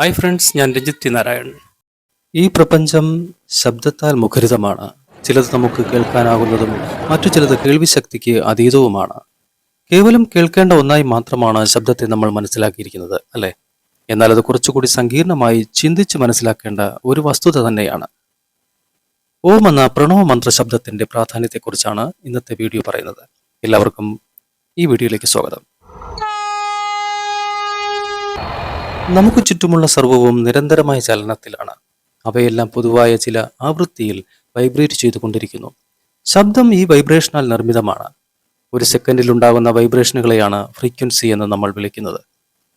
Hi friends ഞാൻ Ranjith T Narayan ഈ പ്രപഞ്ചം ശബ്ദത്താൽ മുഖരിതമാണ്. ചിലത് നമുക്ക് കേൾക്കാനാകുന്നതും മറ്റു ചിലത് കേൾവി ശക്തിക്ക് അതീതവുമാണ്. കേവലം കേൾക്കേണ്ട ഒന്നായി മാത്രമാണ് ശബ്ദത്തെ നമ്മൾ മനസ്സിലാക്കിയിരിക്കുന്നത് അല്ലേ? എന്നാൽ അത് കുറച്ചുകൂടി സങ്കീർണമായി ചിന്തിച്ച് മനസ്സിലാക്കേണ്ട ഒരു വസ്തുത തന്നെയാണ്. ഓം എന്ന പ്രണവ മന്ത്ര ശബ്ദത്തിന്റെ പ്രാധാന്യത്തെക്കുറിച്ചാണ് ഇന്നത്തെ വീഡിയോ പറയുന്നത്. എല്ലാവർക്കും ഈ വീഡിയോയിലേക്ക് സ്വാഗതം. നമുക്ക് ചുറ്റുമുള്ള സർവവും നിരന്തരമായ ചലനത്തിലാണ്. അവയെല്ലാം പൊതുവായ ചില ആവൃത്തിയിൽ വൈബ്രേറ്റ് ചെയ്തുകൊണ്ടിരിക്കുന്നു. ശബ്ദം ഈ വൈബ്രേഷനാൽ നിർമ്മിതമാണ്. ഒരു സെക്കൻഡിൽ ഉണ്ടാകുന്ന വൈബ്രേഷനുകളെയാണ് ഫ്രീക്വൻസി എന്ന് നമ്മൾ വിളിക്കുന്നത്.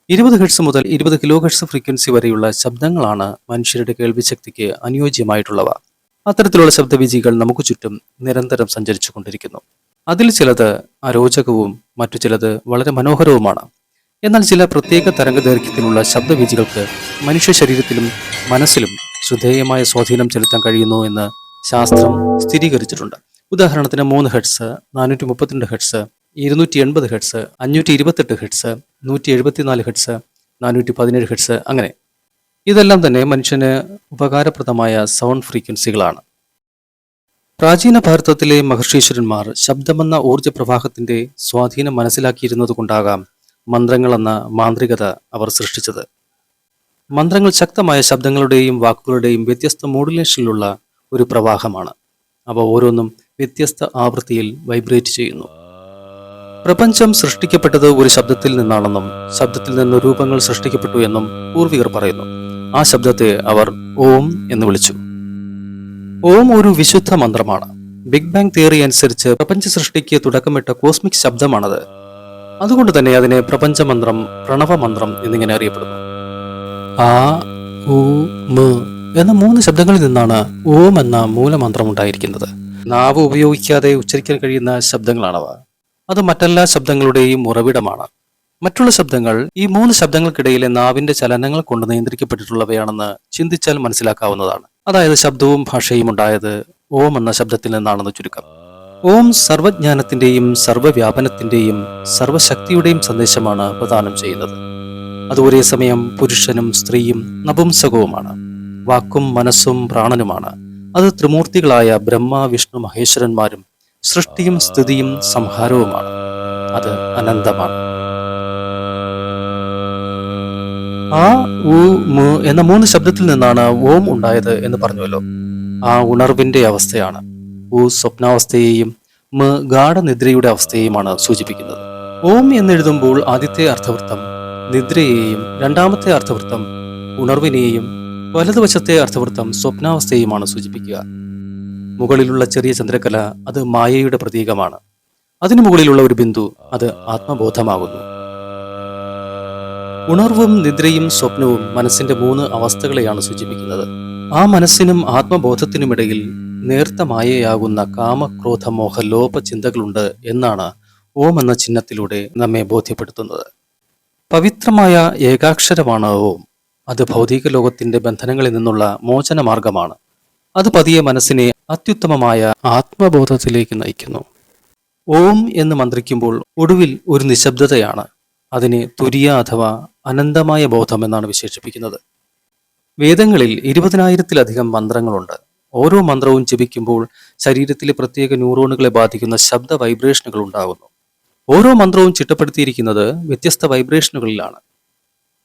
ഇരുപത് ഹെഡ്സ് മുതൽ ഇരുപത് കിലോ ഹെഡ്സ് ഫ്രീക്വൻസി വരെയുള്ള ശബ്ദങ്ങളാണ് മനുഷ്യരുടെ കേൾവിശക്തിക്ക് അനുയോജ്യമായിട്ടുള്ളവ. അത്തരത്തിലുള്ള ശബ്ദവിജികൾ നമുക്ക് ചുറ്റും നിരന്തരം സഞ്ചരിച്ചു കൊണ്ടിരിക്കുന്നു അതിൽ ചിലത് അരോചകവും മറ്റു ചിലത് വളരെ മനോഹരവുമാണ്. എന്നാൽ ചില പ്രത്യേക തരംഗദൈർഘ്യത്തിലുള്ള ശബ്ദവീചികൾക്ക് മനുഷ്യ ശരീരത്തിലും മനസ്സിലും ശ്രദ്ധേയമായ സ്വാധീനം ചെലുത്താൻ കഴിയുന്നു എന്ന് ശാസ്ത്രം സ്ഥിരീകരിച്ചിട്ടുണ്ട്. ഉദാഹരണത്തിന് മൂന്ന് ഹെഡ്സ് നാനൂറ്റി മുപ്പത്തിരണ്ട് ഹെഡ്സ് ഇരുന്നൂറ്റി എൺപത് ഹെഡ്സ് അഞ്ഞൂറ്റി ഇരുപത്തെട്ട് ഹെഡ്സ് നൂറ്റി എഴുപത്തിനാല് ഹെഡ്സ് നാനൂറ്റി പതിനേഴ് ഹെഡ്സ് അങ്ങനെ. ഇതെല്ലാം തന്നെ മനുഷ്യന് ഉപകാരപ്രദമായ സൗണ്ട് ഫ്രീക്വൻസികളാണ്. പ്രാചീന ഭാരതത്തിലെ മഹർഷീശ്വരന്മാർ ശബ്ദമെന്ന ഊർജ പ്രവാഹത്തിന്റെ സ്വാധീനം മനസ്സിലാക്കിയിരുന്നത് കൊണ്ടാകാം മന്ത്രങ്ങൾ എന്ന മാന്ത്രികത അവർ സൃഷ്ടിച്ചത്. മന്ത്രങ്ങൾ ശക്തമായ ശബ്ദങ്ങളുടെയും വാക്കുകളുടെയും വ്യത്യസ്ത മോഡുലേഷനിലുള്ള ഒരു പ്രവാഹമാണ്. അവ ഓരോന്നും വ്യത്യസ്ത ആവൃത്തിയിൽ വൈബ്രേറ്റ് ചെയ്യുന്നു. പ്രപഞ്ചം സൃഷ്ടിക്കപ്പെട്ടത് ഒരു ശബ്ദത്തിൽ നിന്നാണെന്നും ശബ്ദത്തിൽ നിന്ന് രൂപങ്ങൾ സൃഷ്ടിക്കപ്പെട്ടു എന്നും പൂർവികർ പറയുന്നു. ആ ശബ്ദത്തെ അവർ ഓം എന്ന് വിളിച്ചു. ഓം ഒരു വിശുദ്ധ മന്ത്രമാണ്. ബിഗ് ബാങ് തിയറി അനുസരിച്ച് പ്രപഞ്ച സൃഷ്ടിക്ക് തുടക്കമിട്ട കോസ്മിക് ശബ്ദമാണത്. അതുകൊണ്ട് തന്നെ അതിനെ പ്രപഞ്ചമന്ത്രം പ്രണവമന്ത്രം എന്നിങ്ങനെ അറിയപ്പെടുന്നു. ആ ഊ മ എന്ന മൂന്ന് ശബ്ദങ്ങളിൽ നിന്നാണ് ഓം എന്ന മൂലമന്ത്രം ഉണ്ടായിരിക്കുന്നത്. നാവ് ഉപയോഗിക്കാതെ ഉച്ചരിക്കാൻ കഴിയുന്ന ശബ്ദങ്ങളാണവ. അത് മറ്റെല്ലാ ശബ്ദങ്ങളുടെയും ഉറവിടമാണ്. മറ്റുള്ള ശബ്ദങ്ങൾ ഈ മൂന്ന് ശബ്ദങ്ങൾക്കിടയിലെ നാവിന്റെ ചലനങ്ങൾ കൊണ്ട് നിയന്ത്രിക്കപ്പെട്ടിട്ടുള്ളവയാണെന്ന് ചിന്തിച്ചാൽ മനസ്സിലാക്കാവുന്നതാണ്. അതായത് ശബ്ദവും ഭാഷയും ഉണ്ടായത് ഓം എന്ന ശബ്ദത്തിൽ നിന്നാണെന്ന് ചുരുക്കം. ഓം സർവജ്ഞാനത്തിന്റെയും സർവവ്യാപനത്തിന്റെയും സർവശക്തിയുടെയും സന്ദേശമാണ് പ്രദാനം ചെയ്യുന്നത്. അത് ഒരേ സമയം പുരുഷനും സ്ത്രീയും നപുംസകവുമാണ്. വാക്കും മനസ്സും പ്രാണനുമാണ്. അത് ത്രിമൂർത്തികളായ ബ്രഹ്മ വിഷ്ണു മഹേശ്വരന്മാരും സൃഷ്ടിയും സ്ഥിതിയും സംഹാരവുമാണ്. അത് അനന്തമാണ്. ആ മു എന്ന മൂന്ന് ശബ്ദത്തിൽ നിന്നാണ് ഓം ഉണ്ടായത് എന്ന് പറഞ്ഞുവല്ലോ. ആ ഉണർവിന്റെ അവസ്ഥയാണ്. ഉ സ്വപ്നാവസ്ഥയെയും മ ഗാഠനിദ്രയുടെ അവസ്ഥയെയുമാണ് സൂചിപ്പിക്കുന്നത്. ഓം എന്നെഴുതുമ്പോൾ ആദ്യത്തെ അർത്ഥവൃത്തം നിദ്രയെയും രണ്ടാമത്തെ അർത്ഥവൃത്തം ഉണർവിനെയും വലതുവശത്തെ അർത്ഥവൃത്തം സ്വപ്നാവസ്ഥയെയുമാണ് സൂചിപ്പിക്കുക. മുകളിലുള്ള ചെറിയ ചന്ദ്രകല അത് മായയുടെ പ്രതീകമാണ്. അതിനു മുകളിലുള്ള ഒരു ബിന്ദു അത് ആത്മബോധമാകുന്നു. ഉണർവും നിദ്രയും സ്വപ്നവും മനസ്സിന്റെ മൂന്ന് അവസ്ഥകളെയാണ് സൂചിപ്പിക്കുന്നത്. ആ മനസ്സിനും ആത്മബോധത്തിനുമിടയിൽ നേർത്ത മായയാകുന്ന കാമക്രോധമോഹ ലോപ ചിന്തകളുണ്ട് എന്നാണ് ഓം എന്ന ചിഹ്നത്തിലൂടെ നമ്മെ ബോധ്യപ്പെടുത്തുന്നത്. പവിത്രമായ ഏകാക്ഷരമാണ് ഓം. അത് ഭൗതിക ലോകത്തിന്റെ ബന്ധനങ്ങളിൽ നിന്നുള്ള മോചന മാർഗമാണ് അത് പതിയെ മനസ്സിനെ അത്യുത്തമമായ ആത്മബോധത്തിലേക്ക് നയിക്കുന്നു. ഓം എന്ന് മന്ത്രിക്കുമ്പോൾ ഒടുവിൽ ഒരു നിശബ്ദതയാണ്. അതിനെ തുരിയ അഥവാ അനന്തമായ ബോധം എന്നാണ് വിശേഷിപ്പിക്കുന്നത്. വേദങ്ങളിൽ ഇരുപതിനായിരത്തിലധികം മന്ത്രങ്ങളുണ്ട്. ഓരോ മന്ത്രവും ജപിക്കുമ്പോൾ ശരീരത്തിലെ പ്രത്യേക ന്യൂറോണുകളെ ബാധിക്കുന്ന ശബ്ദ വൈബ്രേഷനുകൾ ഉണ്ടാകുന്നു. ഓരോ മന്ത്രവും ചിട്ടപ്പെടുത്തിയിരിക്കുന്നത് വ്യത്യസ്ത വൈബ്രേഷനുകളിലാണ്.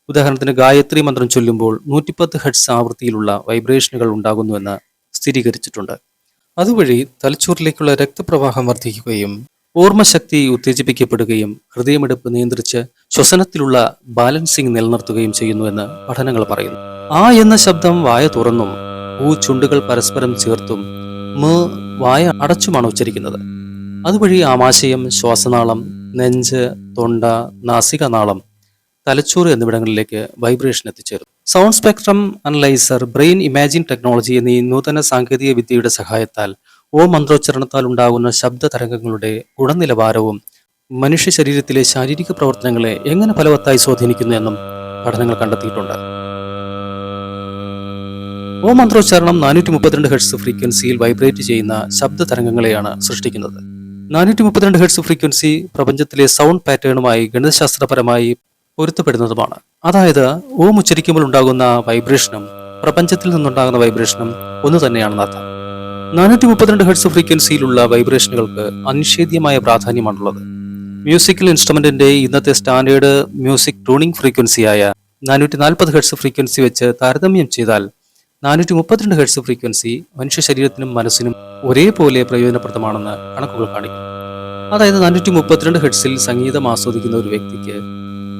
ഉദാഹരണത്തിന് ഗായത്രി മന്ത്രം ചൊല്ലുമ്പോൾ നൂറ്റിപ്പത്ത് ഹെഡ്സ് ആവൃത്തിയിലുള്ള വൈബ്രേഷനുകൾ ഉണ്ടാകുന്നുവെന്ന് സ്ഥിരീകരിച്ചിട്ടുണ്ട്. അതുവഴി തലച്ചോറിലേക്കുള്ള രക്തപ്രവാഹം വർദ്ധിക്കുകയും ഓർമ്മശക്തി ഉത്തേജിപ്പിക്കപ്പെടുകയും ഹൃദയമെടുപ്പ് നിയന്ത്രിച്ച് ശ്വസനത്തിലുള്ള ബാലൻസിംഗ് നിലനിർത്തുകയും ചെയ്യുന്നുവെന്ന് പഠനങ്ങൾ പറയുന്നു. ആ എന്ന ശബ്ദം വായ തുറന്നും ഊ ചുണ്ടുകൾ പരസ്പരം ചേർത്തും മ വായ അടച്ചുമാണ് ഉച്ചരിക്കുന്നത്. അതുവഴി ആമാശയം ശ്വാസനാളം നെഞ്ച് തൊണ്ട നാസികനാളം തലച്ചോറ് എന്നിവിടങ്ങളിലേക്ക് വൈബ്രേഷൻ എത്തിച്ചേരും sound spectrum analyser brain imagine technology എന്നീ നൂതന സാങ്കേതിക വിദ്യയുടെ സഹായത്താൽ ഓ മന്ത്രോച്ചാരണത്താൽ ഉണ്ടാകുന്ന ശബ്ദ തരംഗങ്ങളുടെ ഗുണനിലവാരവും മനുഷ്യ ശരീരത്തിലെ ശാരീരിക പ്രവർത്തനങ്ങളെ എങ്ങനെ ഫലവത്തായി സ്വാധീനിക്കുന്നു എന്നും പഠനങ്ങൾ കണ്ടെത്തിയിട്ടുണ്ട്. ഓ മന്ത്രോച്ചാരണം നാനൂറ്റി മുപ്പത്തിരണ്ട് ഹെഡ്സ് ഫ്രീക്വൻസിയിൽ വൈബ്രേറ്റ് ചെയ്യുന്ന ശബ്ദ തരംഗങ്ങളെയാണ് സൃഷ്ടിക്കുന്നത്. നാനൂറ്റി മുപ്പത്തിരണ്ട് ഹെഡ്സ് ഫ്രീക്വൻസി പ്രപഞ്ചത്തിലെ സൗണ്ട് പാറ്റേണുമായി ഗണിതശാസ്ത്രപരമായി പൊരുത്തപ്പെടുന്നതുമാണ്. അതായത് ഓം ഉച്ചരിക്കുമ്പോൾ ഉണ്ടാകുന്ന വൈബ്രേഷനും പ്രപഞ്ചത്തിൽ നിന്നുണ്ടാകുന്ന വൈബ്രേഷനും ഒന്ന് തന്നെയാണെന്ന് അർത്ഥം നാനൂറ്റി മുപ്പത്തിരണ്ട് ഹെഡ്സ് ഫ്രീക്വൻസിയിലുള്ള വൈബ്രേഷനുകൾക്ക് അനിഷേധ്യമായ പ്രാധാന്യമാണുള്ളത്. മ്യൂസിക്കൽ ഇൻസ്ട്രുമെന്റിന്റെ ഇന്നത്തെ സ്റ്റാൻഡേർഡ് മ്യൂസിക് ട്യൂണിംഗ് ഫ്രീക്വൻസിയായ നാനൂറ്റി നാൽപ്പത് ഹെഡ്സ് ഫ്രീക്വൻസി വെച്ച് താരതമ്യം ചെയ്താൽ നാനൂറ്റി മുപ്പത്തിരണ്ട് ഹെഡ്സ് ഫ്രീക്വൻസി മനുഷ്യ ശരീരത്തിനും മനസ്സിനും ഒരേപോലെ പ്രയോജനപ്രദമാണെന്ന് കണക്കുകൾ കാണിക്കുന്നു അതായത് നാനൂറ്റി മുപ്പത്തിരണ്ട് ഹെഡ്സിൽ സംഗീതം ആസ്വദിക്കുന്ന ഒരു വ്യക്തിക്ക്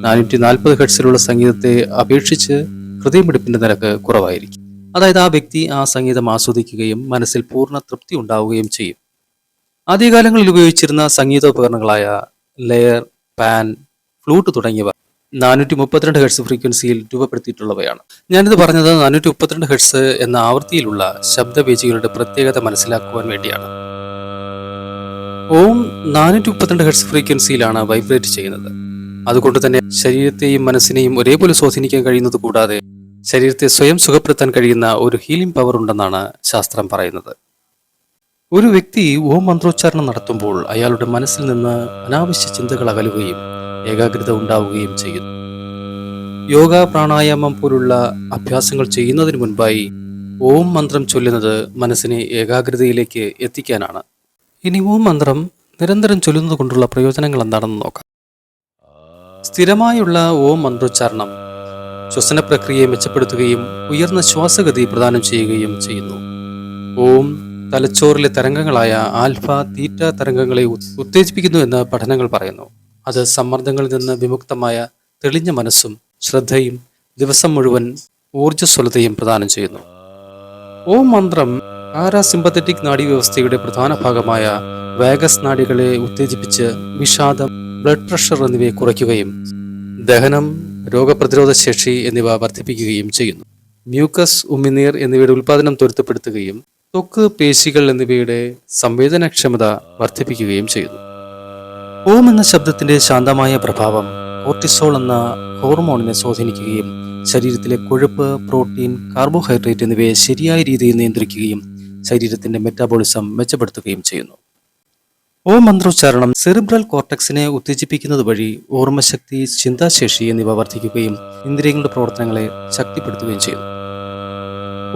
നാനൂറ്റി നാൽപ്പത് ഹെഡ്സിലുള്ള സംഗീതത്തെ അപേക്ഷിച്ച് ഹൃദയമിടിപ്പിന്റെ നിരക്ക് കുറവായിരിക്കും. അതായത് ആ വ്യക്തി ആ സംഗീതം ആസ്വദിക്കുകയും മനസ്സിൽ പൂർണ തൃപ്തി ഉണ്ടാവുകയും ചെയ്യും. ആദ്യകാലങ്ങളിൽ ഉപയോഗിച്ചിരുന്ന സംഗീതോപകരണങ്ങളായ ലെയർ പാൻ ഫ്ലൂട്ട് തുടങ്ങിയവ നാനൂറ്റി മുപ്പത്തിരണ്ട് ഹെഡ്സ് ഫ്രീക്വൻസിയിൽ രൂപപ്പെടുത്തിയിട്ടുള്ളവയാണ്. ഞാനിത് പറഞ്ഞത് നാനൂറ്റി മുപ്പത്തിരണ്ട് ഹെഡ്സ് എന്ന ആവൃത്തിയിലുള്ള ശബ്ദവേദികളുടെ പ്രത്യേകത മനസ്സിലാക്കുവാൻ വേണ്ടിയാണ്. ഓം നാനൂറ്റി മുപ്പത്തിരണ്ട് ഹെഡ്സ് ഫ്രീക്വൻസിയിലാണ് വൈബ്രേറ്റ് ചെയ്യുന്നത്. അതുകൊണ്ട് തന്നെ ശരീരത്തെയും മനസ്സിനെയും ഒരേപോലെ സ്വാധീനിക്കാൻ കഴിയുന്നത് കൂടാതെ ശരീരത്തെ സ്വയം സുഖപ്പെടുത്താൻ കഴിയുന്ന ഒരു ഹീലിംഗ് പവർ ഉണ്ടെന്നാണ് ശാസ്ത്രം പറയുന്നത്. ഒരു വ്യക്തി ഓം മന്ത്രോച്ചാരണം നടത്തുമ്പോൾ അയാളുടെ മനസ്സിൽ നിന്ന് അനാവശ്യ ചിന്തകൾ അകലുകയും ഏകാഗ്രത ഉണ്ടാവുകയും ചെയ്യുന്നു. യോഗ പ്രാണായാമം പോലുള്ള അഭ്യാസങ്ങൾ ചെയ്യുന്നതിന് മുൻപായി ഓം മന്ത്രം ചൊല്ലുന്നത് മനസ്സിനെ ഏകാഗ്രതയിലേക്ക് എത്തിക്കാനാണ്. ഇനി ഓം മന്ത്രം നിരന്തരം ചൊല്ലുന്നത് കൊണ്ടുള്ള പ്രയോജനങ്ങൾ എന്താണെന്ന് നോക്കാം. സ്ഥിരമായുള്ള ഓം മന്ത്രോച്ചാരണം ശ്വസന പ്രക്രിയയെ മെച്ചപ്പെടുത്തുകയും ഉയർന്ന ശ്വാസഗതി പ്രദാനം ചെയ്യുകയും ചെയ്യുന്നു. ഓം തലച്ചോറിലെ തരംഗങ്ങളായ ആൽഫ തീറ്റ തരംഗങ്ങളെ ഉത്തേജിപ്പിക്കുന്നു എന്ന് പഠനങ്ങൾ പറയുന്നു. അത് സമ്മർദ്ദങ്ങളിൽ നിന്ന് വിമുക്തമായ തെളിഞ്ഞ മനസ്സും ശ്രദ്ധയും ദിവസം മുഴുവൻ ഊർജസ്വലതയും പ്രദാനം ചെയ്യുന്നു. ഓം മന്ത്രം പാരാസിമ്പത്തറ്റിക് നാഡീവ്യവസ്ഥയുടെ പ്രധാന ഭാഗമായ വേഗസ് നാഡികളെ ഉത്തേജിപ്പിച്ച് വിഷാദം ബ്ലഡ് പ്രഷർ എന്നിവയെ കുറയ്ക്കുകയും ദഹനം രോഗപ്രതിരോധ ശേഷി എന്നിവ വർദ്ധിപ്പിക്കുകയും ചെയ്യുന്നു. മ്യൂക്കസ് ഉമിനീർ എന്നിവയുടെ ഉൽപാദനം ത്വരിതപ്പെടുത്തുകയും ത്വക്ക് പേശികൾ എന്നിവയുടെ സംവേദനക്ഷമത വർദ്ധിപ്പിക്കുകയും ചെയ്തു. ഓം എന്ന ശബ്ദത്തിന്റെ ശാന്തമായ പ്രഭാവം കോർട്ടിസോൾ എന്ന ഹോർമോണിനെ സ്വാധീനിക്കുകയും ശരീരത്തിലെ കൊഴുപ്പ് പ്രോട്ടീൻ കാർബോഹൈഡ്രേറ്റ് എന്നിവയെ ശരിയായ രീതിയിൽ നിയന്ത്രിക്കുകയും ശരീരത്തിന്റെ മെറ്റാബോളിസം മെച്ചപ്പെടുത്തുകയും ചെയ്യുന്നു. ഓം മന്ത്രോച്ചാരണം സെറിബ്രൽ കോർട്ടക്സിനെ ഉത്തേജിപ്പിക്കുന്നത് വഴി ഓർമ്മശക്തി ചിന്താശേഷി എന്നിവ വർദ്ധിക്കുകയും ഇന്ദ്രിയങ്ങളുടെ പ്രവർത്തനങ്ങളെ ശക്തിപ്പെടുത്തുകയും ചെയ്യുന്നു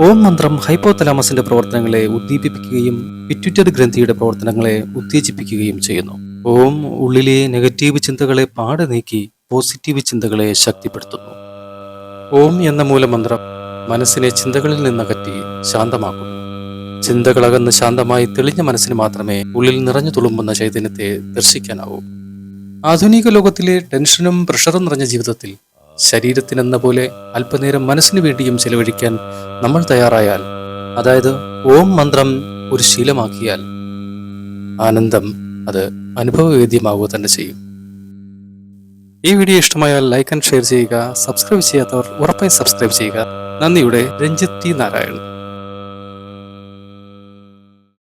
ഓം മന്ത്രം ഹൈപ്പോതലാമസിന്റെ പ്രവർത്തനങ്ങളെ ഉദ്ദീപിപ്പിക്കുകയും പിറ്റ്യൂറ്ററി ഗ്രന്ഥിയുടെ പ്രവർത്തനങ്ങളെ ഉത്തേജിപ്പിക്കുകയും ചെയ്യുന്നു. ഓം ഉള്ളിലെ നെഗറ്റീവ് ചിന്തകളെ പാടെ നീക്കി പോസിറ്റീവ് ചിന്തകളെ ശക്തിപ്പെടുത്തുന്നു. ഓം എന്ന മൂലമന്ത്രം മനസ്സിനെ ചിന്തകളിൽ നിന്നകറ്റി ശാന്തമാക്കുന്നു. ചിന്തകളകന്ന് ശാന്തമായി തെളിഞ്ഞ മനസ്സിന് മാത്രമേ ഉള്ളിൽ നിറഞ്ഞു തുളുമ്പുന്ന ചൈതന്യത്തെ ദർശിക്കാനാവൂ. ആധുനിക ലോകത്തിലെ ടെൻഷനും പ്രഷറും നിറഞ്ഞ ജീവിതത്തിൽ ശരീരത്തിനെന്ന പോലെ അല്പനേരം മനസ്സിനു വേണ്ടിയും ചെലവഴിക്കാൻ നമ്മൾ തയ്യാറായാൽ അതായത് ഓം മന്ത്രം ഒരു ശീലമാക്കിയാൽ ആനന്ദം അത് അനുഭവവേദ്യമാവുക തന്നെ ചെയ്യും. ഈ വീഡിയോ ഇഷ്ടമായാൽ ലൈക്ക് ആൻഡ് ഷെയർ ചെയ്യുക. സബ്സ്ക്രൈബ് ചെയ്യാത്തവർ ഉറപ്പായി സബ്സ്ക്രൈബ് ചെയ്യുക. നന്ദിയുടെ രഞ്ജിത്ത് ടി നാരായണൻ.